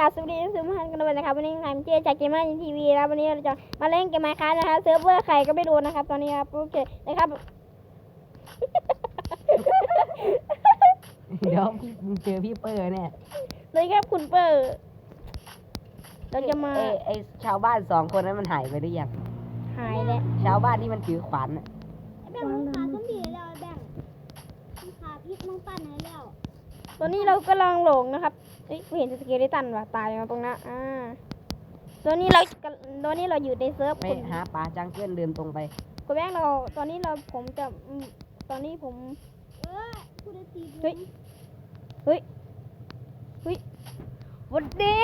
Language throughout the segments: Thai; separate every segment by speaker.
Speaker 1: กราบสวัสดีทุกท่านกันด้วยนะครับวันนี้ผมเจจากเกมเมอร์ทีวีนะครับวันนี้เราจะมาเล่นเกมไมค์ครับนะครับเซิร์ฟเวอร์ใครก็ไม่รู้นะครับ ตอนนี้ครับโอเคนะครับ
Speaker 2: เดี๋ยวมึงเจอพี่เปอร์เนี่ย
Speaker 1: เลยครับคุณเปอร์เราจะมา
Speaker 2: ไอ้ไอ้ชาวบ้านสองคนนั้นมันหายไปหรือยัง
Speaker 1: หายแล้ว
Speaker 2: ชาวบ้านที่มันถือขวานน่ะ
Speaker 3: แบ่งมึงขาต้องดีแล้วแบ่งมึงขาพิษมึงปั้นให้แล้ว
Speaker 1: ตอนนี้เรากำลังหลงนะครับ เอ้ยกูเห็นสเกเลตันว่ะตายอยู่ตรงนั้นอ่าตอนนี้เราตอนนี้เราอยู่ในเซิร์ฟ
Speaker 2: ไป
Speaker 1: คุณ
Speaker 2: หาปลาจังเกิลเดินตรงไป
Speaker 1: คุณแบงค์เรา ตอนนี้เราผมจะอืมตอนนี้ผม
Speaker 3: เออกูได้ตี
Speaker 1: เฮ้ยเฮ้ยเฮ้ยหวันดี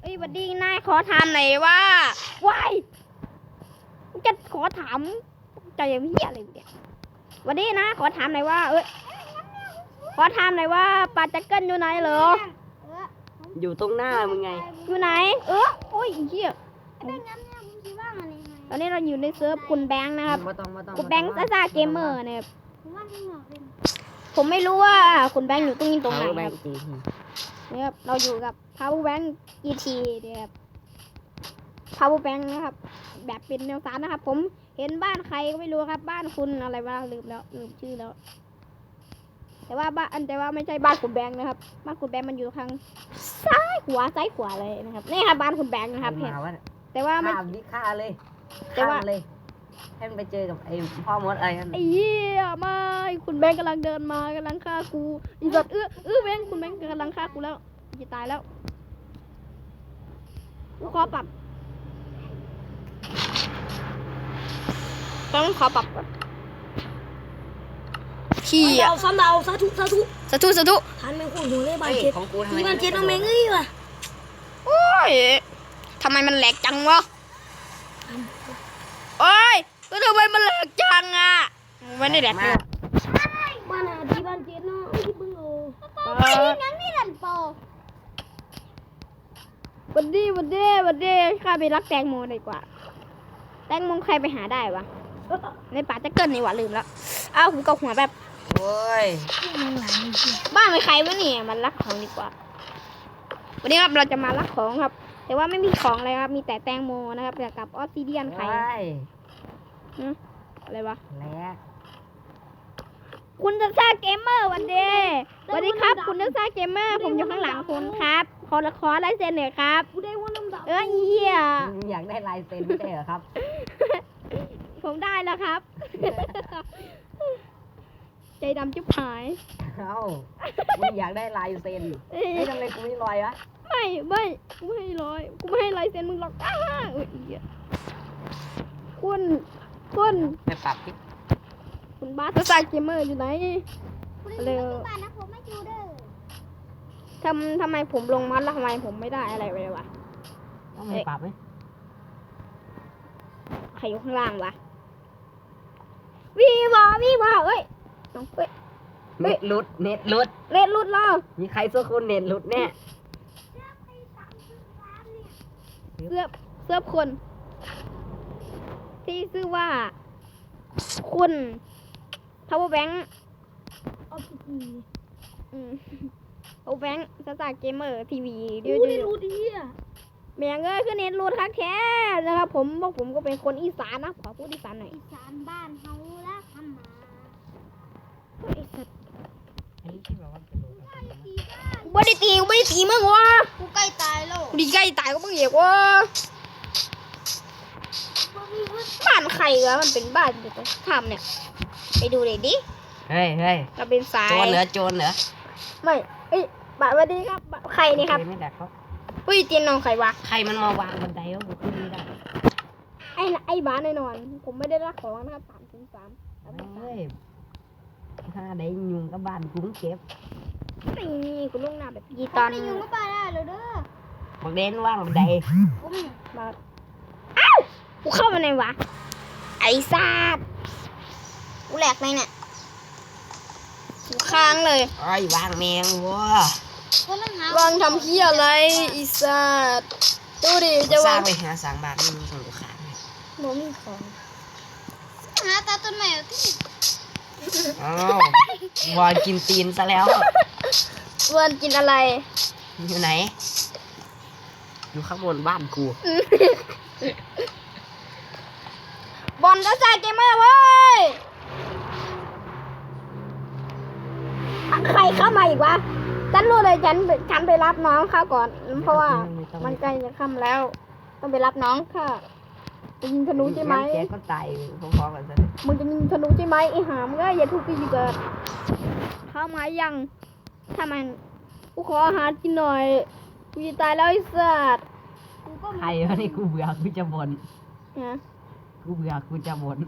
Speaker 1: เอ้ยหวันดีนายขอถามหน่อยว่าวายจะขอถามใจยังเฮียอะไรเนี่ยหวันดีนะขอถามหน่อยว่า เอ้ย ขอถามหน่อยว่าปลาจักเกิลอยู่ไหนเหรอ
Speaker 3: เออ
Speaker 2: อยู่ตรงหน้ามึงไง
Speaker 1: อยู่ไหน เออโอ้ยเฮีย
Speaker 3: ไอ้แบ่งงั้นเนี่ยมึงคิดว่าอะไรไง
Speaker 1: ตอนนี้เราอยู่ในเซิร์ฟคุณแบงค์นะครับ
Speaker 2: บ่ต้องบ่ต้อง
Speaker 1: คุณแบงค์ซ่าซาเกมเมอร์เนี่ย
Speaker 3: ผมว่ามึงเหรอเป็น
Speaker 1: ผมไม่รู้ว่าคุณแบงค์อยู่ตรงนี้ตรงไหน
Speaker 2: เอาแบ
Speaker 1: ค
Speaker 2: ง
Speaker 1: รับ
Speaker 2: ค์จีที
Speaker 1: นะครับเราอยู่กับ power bank ET เนี่ยครับ power bank นะครับ แบบเป็นแนวสารนะครับ ผมเห็นบ้านใครก็ไม่รู้ครับ บ้านคุณอะไรวะลืมแล้วลืมชื่อแล้ว แต่ว่าบ้านแต่ว่าไม่ใช่บ้านคุณแบงค์นะครับ บ้านคุณแบงค์มันอยู่ทางซ้ายขวาซ้ายขวาเลยนะครับ นี่ครับบ้านคุณแบงค์นะครับเห็น
Speaker 2: มาวะ
Speaker 1: แต่ว่าไม่
Speaker 2: ฆ่าวิฆ่าเลย
Speaker 1: แต่ว่า
Speaker 2: ฆ่เลยให้มันไปเจอกับไอ้พ่อมดอะไรนั่น
Speaker 1: ไอ้เหี้ยไม่คุณแบงค์กำลังเดินมากำลังฆ่ากูอีสัตว์เอื้อเอื้อแบงค์คุณแบงค์กำลังฆ่ากูแล้วจะตายแล้วกูขอปรับต้องขอปรับก่อน ขี้
Speaker 3: ดา
Speaker 1: อะ
Speaker 3: วซ้ำดาวสาธุสาธุ
Speaker 1: สะทุสะทุ
Speaker 3: ทานแมงคู่หูเลยบาน
Speaker 2: เฮ้ย
Speaker 3: เจ็ด
Speaker 2: ของกูทำไม
Speaker 3: ที่บานเจ็ดน้องแมงเอ้ยว่ะ
Speaker 1: โอ้ยทำไมมันแหลกจังวะโอ้ยแล้วทำไมมันแหลกจังอะไม่ได้แหลก
Speaker 2: มา
Speaker 1: เลย
Speaker 3: บ้านอะที่บานเจ็ดเนาะไอ้ที่เบิ่งโอ้
Speaker 1: เออ
Speaker 3: งั้นนี่หลันโป
Speaker 1: วันดีวันดีวันดีข้าไปรักแตงโมดีกว่า แตงโมใครไปหาได้วะในป่าจะเกินนี่หว่าลืมแล้ว อ้าวผมกับหัวแบบ
Speaker 2: โอ้ย
Speaker 1: บ้านไม่ใครวะเนี่ยมันรักของดีกว่า วันนี้ครับเราจะมารักของครับ แต่ว่าไม่มีของอะไรครับ มีแต่แตงโมนะครับกับออสซิเดียนไข่
Speaker 2: โอ้ย
Speaker 1: อะไรวะ
Speaker 2: แล้ว
Speaker 1: คุณจะซ่าเกมเมอร์วันเดย์สวัสดีครับ คุณจะซ่าเกมเมอร์ ผมอยู่ข้างหลังคุณครับ ขอขอลายเซ็นหน่อยครับ
Speaker 3: กูได้ว่าน้ำดาว
Speaker 1: เออเหี้ย
Speaker 2: มึงอยากได้ลายเซ็นไม่ใช่เหรอครับ
Speaker 1: ผมได้แล้วครับ ใจดำจุ๊บหาย
Speaker 2: เอ้ามึงอยากได้ลายเซ็น
Speaker 1: เอ้
Speaker 2: เฮ้ย
Speaker 1: ย
Speaker 2: ทำไมกูไม่ลอยวะ
Speaker 1: ไม่ไม่กูไม่ให้ร้อยกูไม่ให้ลายเซ็นมึงหรอกอ้าอุ้ยอีเหี้ยคุณคุณ
Speaker 2: ไปปรับที่
Speaker 1: คุณบาสจะใส่เกมเมอร์อยู่ไหน
Speaker 3: กูได้ยินที่บ้านนะผมไม่จูเด้อ
Speaker 1: ทำทำไมผมลงมัดแล้วทำไมผมไม่ได้อะไรไปเลยวะ
Speaker 2: ต้องไปปรับไหม
Speaker 1: ใครอยู่ข้างล่างวะวีวอวีวอเอ้ย น้องเอ้ย เฮ้
Speaker 2: เน็
Speaker 1: ย
Speaker 2: ตหลุด เน็ตหลุด
Speaker 1: เล่นรุดแล้ว
Speaker 2: มีใครสักคนเน็ตหลุดแน่
Speaker 1: เสื้อเสื้อคน ที่ชื่อว่า คุณ power bank
Speaker 3: เอาไปตี
Speaker 1: อืม power bank สตาร์เกมเมอร์ทีวี
Speaker 3: กู
Speaker 1: ดื้อ
Speaker 3: ได้รู้ดีอะ
Speaker 1: ๆแม่งเอ้ยคือเน็ตรูดคักแท้นะครับผมพวกผมก็เป็นคนอีสานนะขอพูดอีสานหน่อย
Speaker 3: อีสานบ้านเฮาละทำมา
Speaker 1: ไอ้สัตว์
Speaker 2: อันนี้ที่แบบว่าเป็นหลุดอะ
Speaker 3: ตีบ้าน
Speaker 1: กูไม่ได้ตีกูไม่ได้ตีมึงวะ
Speaker 3: กูใกล้ตายแล้ว
Speaker 1: กูดีใกล้ตายก็มึงเหยียกวะ
Speaker 3: บ่มีเงิน
Speaker 1: บ้านใครวะมันเป็นบ้านเด็กทำเนี่ย ไปดูเลยดิ
Speaker 2: เฮ้ยเฮ้ย
Speaker 1: เราเป็นสาย
Speaker 2: โจรเหรอโจรเหรอ
Speaker 1: ไม่เอ้ยบ้านสวัสดีครับบ้านใครนี่ครับ
Speaker 2: โอเไม่ดักเขา
Speaker 1: อุ้ยเตียนนอนใครวะ
Speaker 2: ใครมันมาวางบันไดวะกูขึ้นไม่ได้
Speaker 1: ไอ้น่ะไอ้บ้านแน่นอน ผมไม่ได้รักของนะครับสามถึงสาม
Speaker 2: เฮ้ย ถ้าได้ยุงกับบ้านกูเก็บ
Speaker 1: นี่คุณลุงหน้าแบบยี
Speaker 3: ต
Speaker 1: ต
Speaker 3: อ
Speaker 1: อนน
Speaker 3: นี้อยู่ก็ไปได้แล้วเด้อ
Speaker 2: บอกเด่นว่างบันได
Speaker 3: กูไม่
Speaker 1: มาอ้าวกูเข้ามาในวะ ไอ้ซาดกูแหลกไหมเนี่ยกูค้างเลย
Speaker 2: ไอ้ยวางแมงวัว
Speaker 3: กูนั่งหาวา
Speaker 1: งทำเพี้ยอะไรอีซาดดูดิจะ
Speaker 2: ส
Speaker 1: วา
Speaker 2: ร้างงไปหาสางบ้านนี่มึงส่งกูขาดไหม
Speaker 1: โมมีของ
Speaker 3: หาตาต้นไม้เอาที่
Speaker 2: อ้าววอนกินตีนซะแล้ว
Speaker 1: เวิร์นกินอะไร
Speaker 2: อยู่ไหน อยู่ข้างบนบ้านกู
Speaker 1: บอลก็ใส่เกมเมอร์เว้ยอะใครเข้ามาอีกวะ ฉันรู้เลยฉันฉันไปรับน้องเข้าก่อน เพราะว่ามันใกล้จะค่ำแล้ว ต้องไปรับน้องค่ะ จะยิงธนูใช่ไหม
Speaker 2: งั้นแกก็ตายพร้อมๆกันซะเลย
Speaker 1: มึงจะยิงธนูใช่ไหมไอ้หามก็อย่าทุบตีเกิดเข้ามายังถ้ามันกูขออาหารกินหน่อยกูจะตายแล้วไอ้สัตว์
Speaker 3: กูก็
Speaker 2: ใครวะนี่กูเบื่อกูจะบ่น
Speaker 1: นะ
Speaker 2: กูเบื่อกูจะบ่น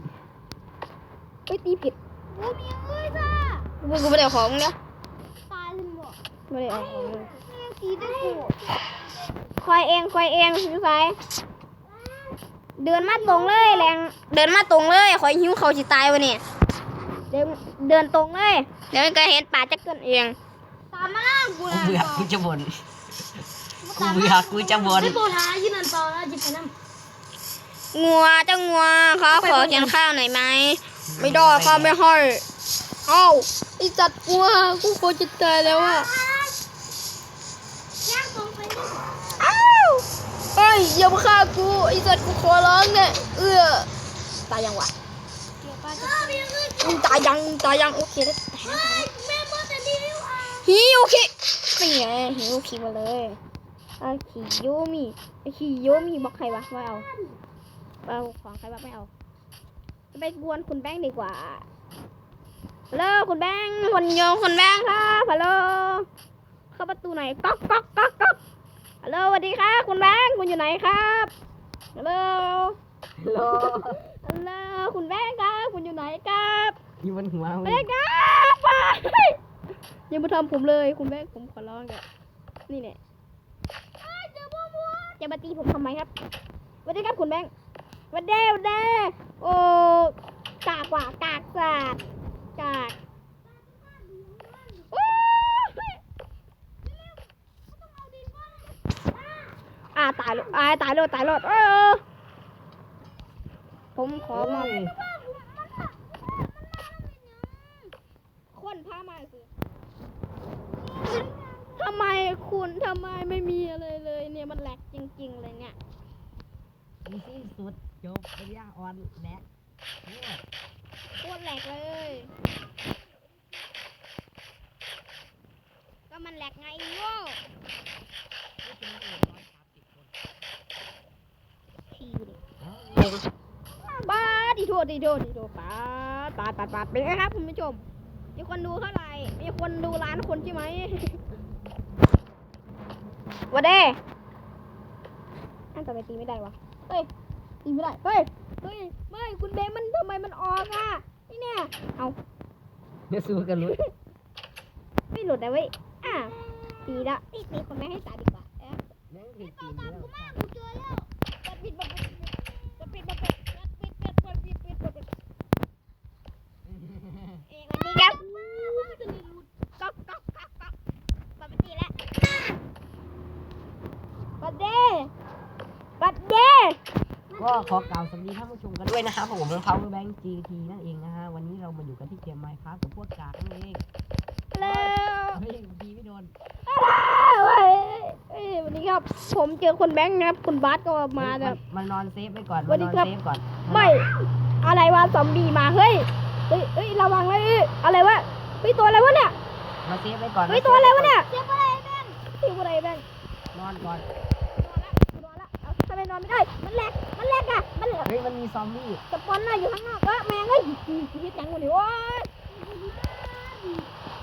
Speaker 1: ไอ้ยตีผิด
Speaker 3: กูมีเอ้ยจ้า
Speaker 1: กูกูไม่ได้เอาของเนี่ย
Speaker 3: ตายเลยหมด
Speaker 1: ไม่ได้เอาของเลย
Speaker 3: แม่งตีได้กู
Speaker 1: คอยเองคอยเองพี่สาย เดินมาตรงเลยแรงเดินมาตรงเลยคอยหิวเขาสิตายวะเนี่ยเดินเดินตรงเลย เดี๋ยวมันก็เห็นป่าจะเกินเอง
Speaker 3: ตามมาล่างกู
Speaker 2: กู
Speaker 3: นะ
Speaker 2: เบื่อกูจะบ่นกูเบื่อกูจะบ่น
Speaker 3: ไม่โบราณยืนนันต่อแล้วจิบไปน้ำ
Speaker 1: งัวเจ้างัวเขาขอกินข้าวหน่อยไหมไม่ได้ข้าวไม่ให้เอ้าไอจัดกลัวกูโคตรจะตายแล้วอะ
Speaker 3: ย่างตรงไปนี่
Speaker 1: เอ้าว เอ้ยอย่ามาฆ่ากูไอจัดกูขอร้องเนี่ยเอื้อตายยังวะ
Speaker 3: มึ
Speaker 1: งตายยังตายยังโอเคแล้ว
Speaker 3: เฮ้ยแม่บอกแต่ดีอะ
Speaker 1: ฮิโอเคนี่ไงฮิโอเคมาเลยอาคิโยมิอาคิโยมิบอกใครวะไม่เอาเอาของใครวะไม่เอาไปกวนคุณแบงค์ดีกว่าฮัลโหลคุณแบงค์คนโยงคุณแบงค์ครับฮัลโหลเข้าประตูไหนก๊อกก๊อกก๊อกก๊อก ฮัลโหลสวัสดีครับคุณแบงค์คุณอยู่ไหนครับฮัลโหล
Speaker 2: โล
Speaker 1: ฮัลโหลคุณแบงค์ครับ คุณอยู่ไหนครับ
Speaker 2: อยู่บนหัวมึง
Speaker 1: แบงค์ครับไปอย่ามาทำผมเลยคุณแบงค์ผมขอร้องอะนี่เนี่ยจะมาตีผมทำไมครับสวัสดีครับคุณแบงค์สวันเดย์วันเดย์โอ้กากว่ากากสาดกากโอ้ย อ่าตายแล้วอ่าตายแล้วตายแล้วเออผมขอมา
Speaker 2: โอ้ย
Speaker 1: คนพามาสิทำไมคุณทำไมไม่มีอะไรเลยเนี่ยมันแหลกจริง ๆ เลยเนี่ย
Speaker 2: อีซี่สุดจบปัญญาอ่อนแหละเนี่ย
Speaker 1: โคตรแหลกเลย ก็มันแหลกไงโง่ทีดิ บ้าดีโทษดีโทษดีโทษปาดปาดปาดปาดเป็นไงครับคุณผู้ชม มีคนดูเท่าไหร่ มีคนดูล้านคนใช่ไหมวันเด้อันทำไมตีไม่ได้วะเฮ้ย ตีไม่ได้ เฮ้ย เฮ้ย ไม่ คุณเบมมันทำไมมันออกอะ นี่เนี่ย เอา
Speaker 2: เดี๋ยวสู้กันลุ้น
Speaker 1: ไม่หลุดนะเว้ย อะตีละตีตีคนไม่ให้ตายดีกว่าเอ๊ะ
Speaker 2: แม่งผิดตีนแล้ว
Speaker 3: กูเจอแล้ว
Speaker 1: ปิดปิดปิดปิ ก็
Speaker 2: ขอกล่าวสวัสดีท่านผู้ชมกันด้วยนะครับผมเป็น Power Bank GT นั่นเองนะฮะ วันนี้เรามาอยู่กันที่เกม Minecraft กับพวกกากนั่นเอง
Speaker 1: แล้ว
Speaker 2: เฮ้ยดีไม่โดน
Speaker 1: วันนี้ครับผมเจอคนแบงค์นะครับคุณบาสก็มาแบบ
Speaker 2: มันนอนเซฟไว้ก่อน
Speaker 1: วัน
Speaker 2: น
Speaker 1: ดี
Speaker 2: อน
Speaker 1: ครับไม่อะไรวะซอมบี้มาเฮ้ยเฮ้ยเฮ้ยระวังเลยอะไรวะเฮ้ยตัวอะไรวะเนี่ย
Speaker 2: มาเซฟไว้ก่อน
Speaker 1: เฮ้ยตัวอะไรวะเนี่ย
Speaker 3: เจ็บอะไรแม่ง
Speaker 1: ตัวอะไรแบงค์
Speaker 2: นอนก่อน
Speaker 1: ละนอนละ เอาทำไมนอนไม่ได้ มันแหลก มันแหลกอะมันแหลก
Speaker 2: เฮ้ยมันมีซอมบี้
Speaker 1: สปอนเนอร์อยู่ข้างนอกก็แมงเอ้ยชีวิตยังวันนี้โอ้ย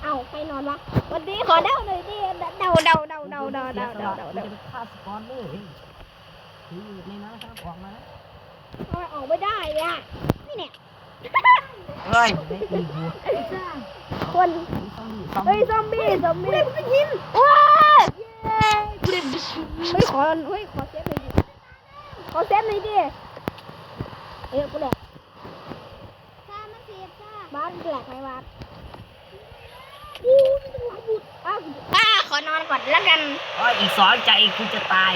Speaker 1: เอาใครนอนวะวันนี้ขอเดาหน่อยดิเดาเดาเดาเดาเดาเดาเดาเดา
Speaker 2: มัน
Speaker 1: เดา
Speaker 2: จะฆ่าสปอนเนอร์เฮ้ยถืออยู่ในนั้นนะครับออกมาแล้ว
Speaker 1: ทำไมออกไม่ได้เนี่ยนี่เนี่ย
Speaker 2: เฮ้ยได้อีกอยู่
Speaker 1: คน
Speaker 2: มีซอมบี้ซอม
Speaker 1: เฮ้ย
Speaker 2: บี้
Speaker 1: ซอมบี้ซอมบี้กูได้ยินว้าเย้เฮ้ยขอเฮ้ยขอ เซฟหน่อยดิขอเซฟหน่อยดิเอ้ยกูแหลก
Speaker 3: ข้ามาเสียบจ้า
Speaker 1: บ้านแหลกไหมบ้านอู้มันจะหลายบุตรอ้าวอ่าขอนอนก่อนแล้วกัน
Speaker 2: โอ้ยอีกสองใจกูจะตาย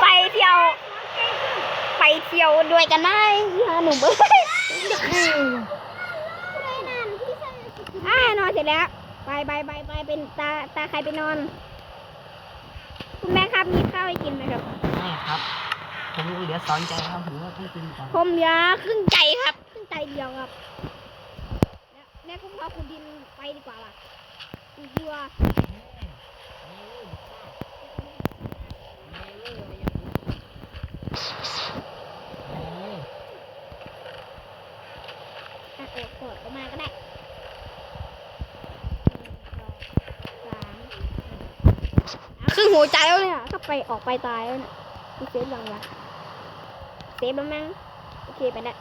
Speaker 1: ไปเที่ยว ไปเที่ยวด้วยกันไหมฮะหนุ่มเอ้ย
Speaker 3: ไม่นานพี่ชาย
Speaker 1: อ่านอนเสร็จแล้ว ไปไปไปไปเป็นตาตาใครไปนอน
Speaker 3: ต
Speaker 1: ให้กินไหมครับ
Speaker 2: ไม่ครับ ผมเหลือสองใจครับผมว่าต้องกินก่อน
Speaker 1: ผมเหลือครึ่งใจครับครึ่งใจเดียวครับแม่ผมพาคุณดินไปดีกว่าล่ะดีกว่าโอดโอดออกมาก็ได้ครึ่งหัวใจแล้วเนี่ย ถ้าไปออกไปตายแล้วเนี่ยมีเซฟยังวะ เซฟแล้วมั้งโอเคไปแล้ว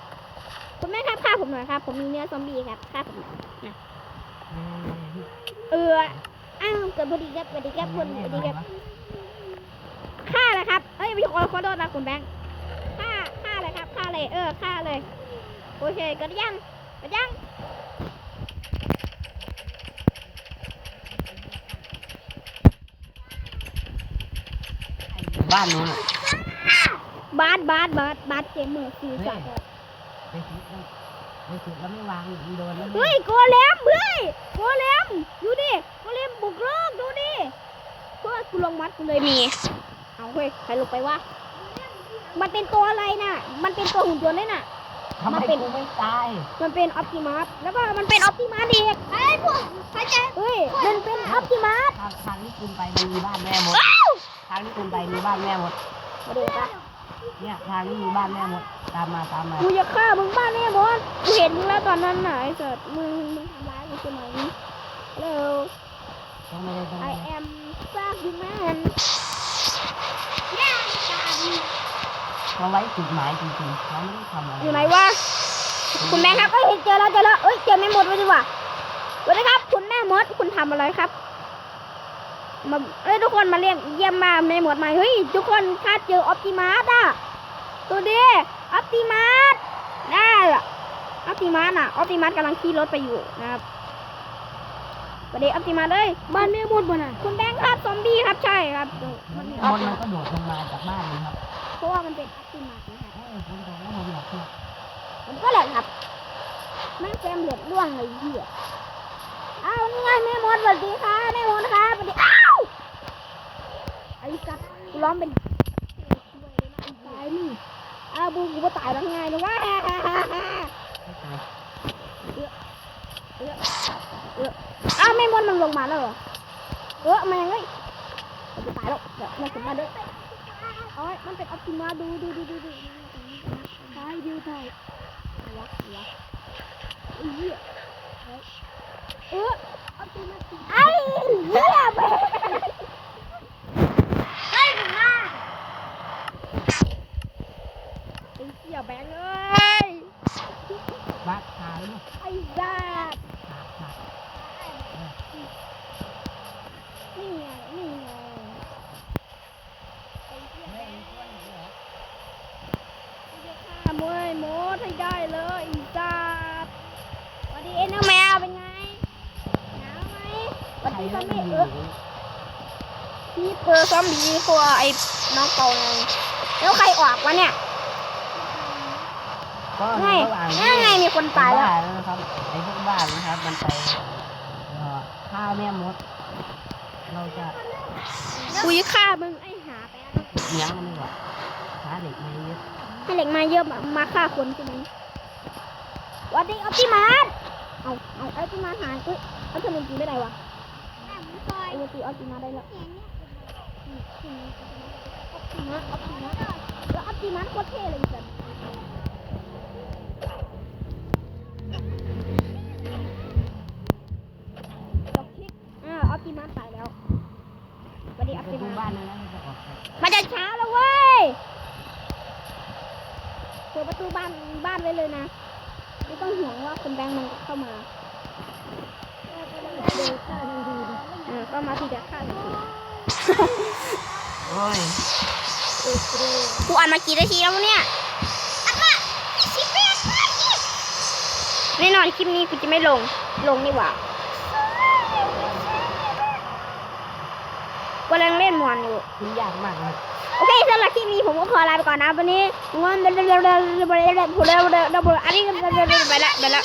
Speaker 1: คุณแม่ครับฆ่าผมหน่อยครับ ผมมีเนื้อซอมบี้ครับฆ่าผมหน่อยนะเอออ้าวเกิดพอดีครับพอดีครับคนพอดีครับฆ่าเลยครับเอ้ยไม่ขอขอโทษนะคุณแบงค์ฆ่าฆ่าเลยครับฆ่าเลยเออฆ่าเลยโอเคก็ได้ยังก็ยัง
Speaker 2: บ้านนู้นอะ
Speaker 1: บาสบาสบาสบาสเกมเมอร์คือสัตว์
Speaker 2: ไปถึงแล้วไปถึงแล้วไม่วางโดนแล้ว
Speaker 1: เฮ้ยโกเลมเฮ้ยโกเลมดูดิโกเลมบุกโลกดูดิเพื่อกูลงมัดกูเลยมีเอาเฮ้ยใครลงไปวะมันเป็นตัวอะไรน่ะ มันเป็นตัวหุ่นยนต์เลยน่ะ
Speaker 2: ทำไม
Speaker 1: มาเป็น
Speaker 2: กูไม่ตาย
Speaker 1: มันเป็นออปติมัสแล้วก็มันเป็นออปติมัสอีก
Speaker 3: ไอ้พวกเข้าใจ
Speaker 1: เฮ้ย มันเป็นออปติมัส
Speaker 2: ทางทางที่คุณไปมันมีบ้านแม่หมด ทางที่คุณไปมีบ้านแม่หมด
Speaker 1: มาดูปะ
Speaker 2: เนี่ยทางที่มีบ้านแม่หมด ตามมาตามมา
Speaker 1: กูจะฆ่ามึงบ้านแน่บอสกูเห็นมึงแล้วตอนนั้นน่ะไอ้เสิร์ตมึงมึงทำร้ายกูใช่ไหมเร็ว
Speaker 2: ต้องไม่ได้ต้อง
Speaker 1: I
Speaker 2: ไม่ได้
Speaker 1: am sorry man
Speaker 3: แม่การ
Speaker 2: เขาไว้จุดหมายจริงๆเขาไม่ได้ทำอะไร
Speaker 1: อยู่ไหนวะ คุณแม่ครับเอ้ยเจอแล้วเจอแล้วเอ้ยเจอแม่มดไว้ดีกว่าสวัสดีครับ คุณแม่มดคุณทำอะไรครับ มาเอ้ยทุกคนมาเรียกเยี่ยมมาแม่มดมาเฮ้ยทุกคนข้าเจอออปติมัสอะตัวดีออปติมัสได้ละออปติมัสอะออปติมัสกำลังขี่รถไปอยู่นะครับสวัสดีออปติมัสเลยบ้านแม่มดบ่น่ะคุณแบงค์ครับซอมบี้ครับใช่ครับ
Speaker 2: มั
Speaker 1: มันน
Speaker 2: ม
Speaker 1: ออป
Speaker 2: ดมันก็โดดลงมาจากบ้านเลยครับ
Speaker 1: เพราะว่ามันเป็นออปติมัสนะครับ
Speaker 2: เออผมบอกว่าผมอยากเนี่ย
Speaker 1: ผมก็แหละครับแม่งเฟรมเหลือร่วงเลยเหี้ยอ้าวนี่ไงแม่มดสวัสดีค่ะแม่มดครับสวัสดี อ้าวไอ้สัตว์กูร้องเป็นตายนี่อ้าบูกูก็ตายแล้วไงนะวะ
Speaker 2: ไม่ตาย
Speaker 1: อ้าวแม่มดมันลงมาแล้วเหรอ เออแมายังไงมันจะตายแล้วเดี๋ยวมันขึ้นมาด้วยโอ้ยมันเป็นออปติมาดูดูดูดูดูตายดูตายวะวะไอ้เหี้ยเออออปติมาไอ้เหี้ยแม่
Speaker 3: เฮ้ยหนูมา
Speaker 1: ไอ้เหี้ยแบงค์เอ้ย
Speaker 2: บ้านขาเลยลูก
Speaker 1: ไอ้สัตว์
Speaker 2: ขา
Speaker 1: นี่ไงนี่ไงไอ้แบ
Speaker 2: ย
Speaker 1: งค์
Speaker 2: อ้วนเหรอ
Speaker 1: กูจะฆ่ามวยมดให้ได้เลยไอ้สัตว์สวัสดีเอ็นน้องแมวเป็นไงหนาวไหมสวัส
Speaker 2: ใคร
Speaker 1: ดีซ
Speaker 2: ก็
Speaker 1: อม
Speaker 2: ไม่
Speaker 1: บี้เออพี่เปอร์ซอมบี้กลัวไอ้น้องเก่าไงแล้วใครออกวะเนี่ย
Speaker 2: ก็
Speaker 1: ไง
Speaker 2: ระหว่าง
Speaker 1: นั่นไงมีคนตายแล้ว
Speaker 2: บ้นนะครับไอ้พวกบ้านนะครับมันไปเอ่อฆ่าแม่มด เราจะ
Speaker 1: กูจะฆ่ามึงไอ้หาแป๊บ
Speaker 2: เลี้ยงมันดีกว่าหาเด็กมาเยอะ
Speaker 1: ให้เหล็กมาเยอะมามาฆ่าคนใช่ไหมสวัสดีออปติมัสเอาเอาออปติมัสหายเอ้ยเอาทำไมกินไม่ได้วะ
Speaker 3: แม่หนูซอย
Speaker 1: ไอ้ตีออปติมัสได้แล้ว
Speaker 3: เห็นเนี่ย
Speaker 1: ออปติมัสออปติมัสแล้วออปติมัสโคตรเท่เลยจัน จบคลิปอ่าออปติมัสตายแล้วสวัสดีออป
Speaker 2: ไป
Speaker 1: ติ
Speaker 2: ดู
Speaker 1: มัส
Speaker 2: บ้านนั้นแล้วมันจะออกไป
Speaker 1: มันจะช้าแล้วเว้ยเปิดประตูบ้านบ้านไว้เลยนะ ไม่ต้องห่วงว่าคนแบงค์มันเข้ามาเดินฆ่าทันทีดิเออเข้ามาทีเดียวฆ่าทันที
Speaker 2: โอ้ย
Speaker 1: กูอ่านมากี่นาทีแล้ววะเนี่ย น่นอนคลิปนี้กูจะไม่ลง ลงนี่หว่ากูกำลังเล่นมอนอยู่
Speaker 2: มันยากมากเลย
Speaker 1: โอเคสำหรับคลิปนี้ผมก็ขอลาไปก่อนนะวันนี้วันเดลเดลเดลเดลเดลเดลเดลอันนี้ก็เดลเดลไปละไปละ